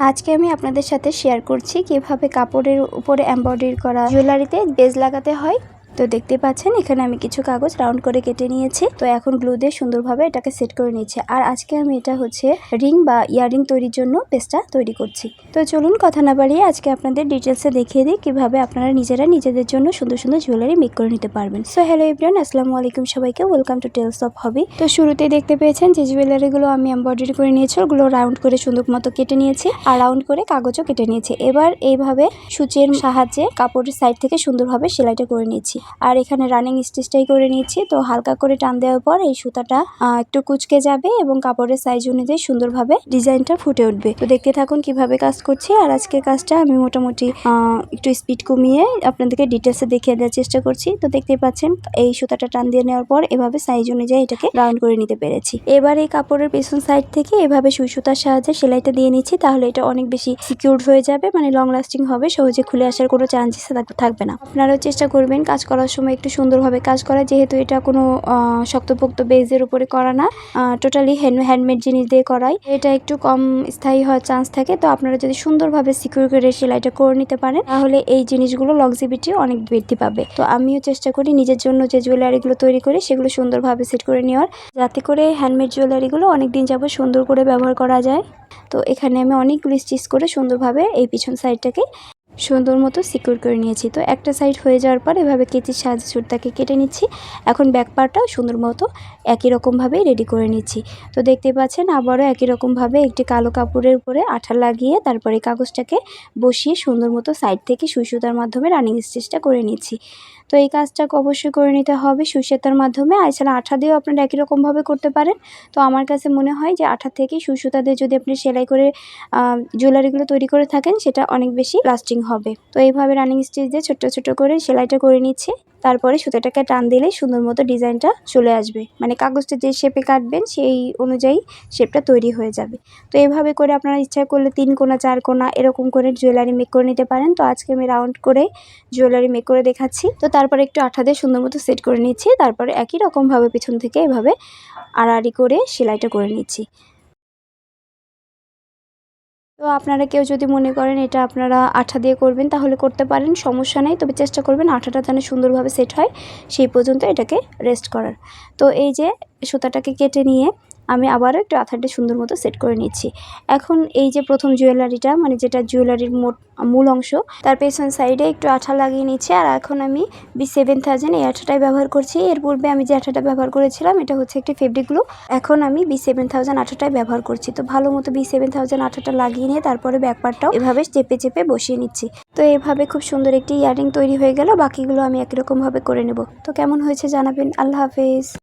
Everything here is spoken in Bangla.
আজকে আমি আপনাদের সাথে শেয়ার করছি কীভাবে কাপড়ের উপরে এমব্রয়ডারি করা জুয়েলারিতে বেজ লাগাতে হয়। তো দেখতে পাচ্ছেন, এখানে আমি কিছু কাগজ রাউন্ড করে কেটে নিয়েছি। তো এখন গ্লু দিয়ে সুন্দরভাবে এটাকে সেট করে নিয়েছি আর আজকে আমি এটা হচ্ছে রিং বা ইয়ারিং তৈরির জন্য পেস্টটা তৈরি করছি। তো চলুন কথা না বাড়িয়ে আজকে আপনাদের ডিটেলসে দেখিয়ে দিই, কীভাবে আপনারা নিজেরা নিজেদের জন্য সুন্দর সুন্দর জুয়েলারি মেক করে নিতে পারবেন। সো হ্যালো ইব্রান আসসালামু আলাইকুম সবাইকে। Welcome to Tales of Hobby তো শুরুতেই দেখতে পেয়েছেন যে জুয়েলারিগুলো আমি এমব্রয়ডারি করে নিয়েছি, ওগুলো রাউন্ড করে সুন্দর মতো কেটে নিয়েছি আর রাউন্ড করে কাগজও কেটে নিয়েছি। এবার এইভাবে সূচের সাহায্যে কাপড়ের সাইড থেকে সুন্দরভাবে সেলাইটা করে নিয়েছি আর এখানে রানিং স্টিচটাই করে নিয়েছি। তো হালকা করে টান দেওয়ার পর এই সুতাটা একটু কুচকে যাবে এবং কাপড়ের সাইজ অনুযায়ী সুন্দরভাবে ডিজাইনটা ফুটে উঠবে। তো দেখতে থাকুন কীভাবে কাজ করছি। আর আজকের কাজটা আমি মোটামুটি একটু স্পিড কমিয়ে আপনাদেরকে ডিটেলসে দেখিয়ে দেওয়ার চেষ্টা করছি। তো দেখতেই পাচ্ছেন, এই সুতাটা টান দিয়ে নেওয়ার পর এভাবে সাইজ অনুযায়ী এটাকে রাউন্ড করে নিতে পেরেছি। এবার এই কাপড়ের পেছন সাইড থেকে এভাবে সুই সুতার সাহায্যে সেলাইটা দিয়ে নিচ্ছি, তাহলে এটা অনেক বেশি সিকিউর হয়ে যাবে মানে লং লাস্টিং হবে, সহজে খুলে আসার কোনো চান্সেস থাকবে না। আপনারাও চেষ্টা করবেন কাজ করার সময় একটু সুন্দরভাবে কাজ করা, যেহেতু এটা কোনো শক্তপোক্ত বেজের উপরে করা না টোটালি হ্যান্ড হ্যান্ডমেড জিনিস দিয়ে করাই। এটা একটু কম স্থায়ী হওয়ার চান্স থাকে, তো আপনারা যদি সুন্দরভাবে সিকিউর করে সেলাইটা করে নিতে পারেন, তাহলে এই জিনিসগুলো লংজিভিটি অনেক বৃদ্ধি পাবে। তো আমিও চেষ্টা করি নিজের জন্য যে জুয়েলারিগুলো তৈরি করি, সেগুলো সুন্দরভাবে সেট করে নেওয়ার, যাতে করে হ্যান্ডমেড জুয়েলারিগুলো অনেক দিন যাবত সুন্দর করে ব্যবহার করা যায়। তো এখানে আমি অনেকগুলো স্টিচ করে সুন্দরভাবে এই পিছন সাইডটাকে সুন্দর মতো সিকিউর করে নিয়েছি। তো একটা সাইড হয়ে যাওয়ার পর এভাবে কেচির সাহায্যে চুরটাকে কেটে নিচ্ছি। এখন ব্যাক পার্টটাও সুন্দর মতো একই রকমভাবেই রেডি করে নিচ্ছি। তো দেখতে পাচ্ছেন আবারও একই রকমভাবে একটি কালো কাপড়ের উপরে আঠা লাগিয়ে তারপরে কাগজটাকে বসিয়ে সুন্দর মতো সাইড থেকে সুই সুতার মাধ্যমে রানিং স্টিচটা করে নিচ্ছি। তো এই কাজটাকে অবশ্যই করে নিতে হবে সুই সুতার মাধ্যমে এছাড়া আঠা দিয়েও আপনারা একই রকমভাবে করতে পারেন। তো আমার কাছে মনে হয় যে আঠা থেকে সুই দিয়ে যদি আপনি সেলাই করে জুয়েলারিগুলো তৈরি করে থাকেন, সেটা অনেক বেশি লাস্টিং হবে। তো এইভাবে রানিং স্টিচ দিয়ে ছোট্ট ছোট করে সেলাইটা করে নিচ্ছে। তারপরে সুতাটাকে টান দিলেই সুন্দর মতো ডিজাইনটা চলে আসবে। মানে কাগজটা যে শেপে কাটবেন সেই অনুযায়ী শেপটা তৈরি হয়ে যাবে। তো এইভাবে করে আপনারা ইচ্ছা করলে তিন কোনা, চার কোনা এরকম করে জুয়েলারি মেক করে নিতে পারেন। তো আজকে আমি রাউন্ড করে জুয়েলারি মেক করে দেখাচ্ছি। তো তারপরে একটু আঠা দিয়ে সুন্দর মতো সেট করে নিচ্ছি। তারপরে একই রকমভাবে পিছন থেকে এভাবে আড়াআড়ি করে সেলাইটা করে নিচ্ছি। তো আপনারা কেউ যদি মনে করেন এটা আপনারা আঠা দিয়ে করবেন, তাহলে করতে পারেন, সমস্যা নেই। তবে চেষ্টা করবেন আঠাটা যেন সুন্দরভাবে সেট হয়, সেই পর্যন্ত এটাকে রেস্ট করার। তো এই যে সুতাটাকে কেটে নিয়ে আমি আবারও একটু আঠাটা সুন্দর মতো সেট করে নিচ্ছি। এখন এই যে প্রথম জুয়েলারিটা মানে যেটা জুয়েলারির মোট, মূল অংশ, তার পেছন সাইডে একটু আঠা লাগিয়ে নিচ্ছি। আর এখন আমি বি সেভেন থাউজেন্ড এই আঠাটাই ব্যবহার করছি। এর পূর্বে আমি যে আঠাটা ব্যবহার করেছিলাম, এটা হচ্ছে একটি ফেব্রিক গ্লু এখন আমি বি সেভেন থাউজেন্ড আঠাটাই ব্যবহার করছি। তো ভালো মতো বি সেভেন থাউজেন্ড আঠাটা লাগিয়ে নিয়ে তারপরে ব্যাকপারটাও এভাবে চেপে চেপে বসিয়ে নিচ্ছি। তো এভাবে খুব সুন্দর একটি ইয়ারিং তৈরি হয়ে গেল। বাকিগুলো আমি একই রকমভাবে করে নেব। তো কেমন হয়েছে জানাবেন। আল্লাহ হাফেজ।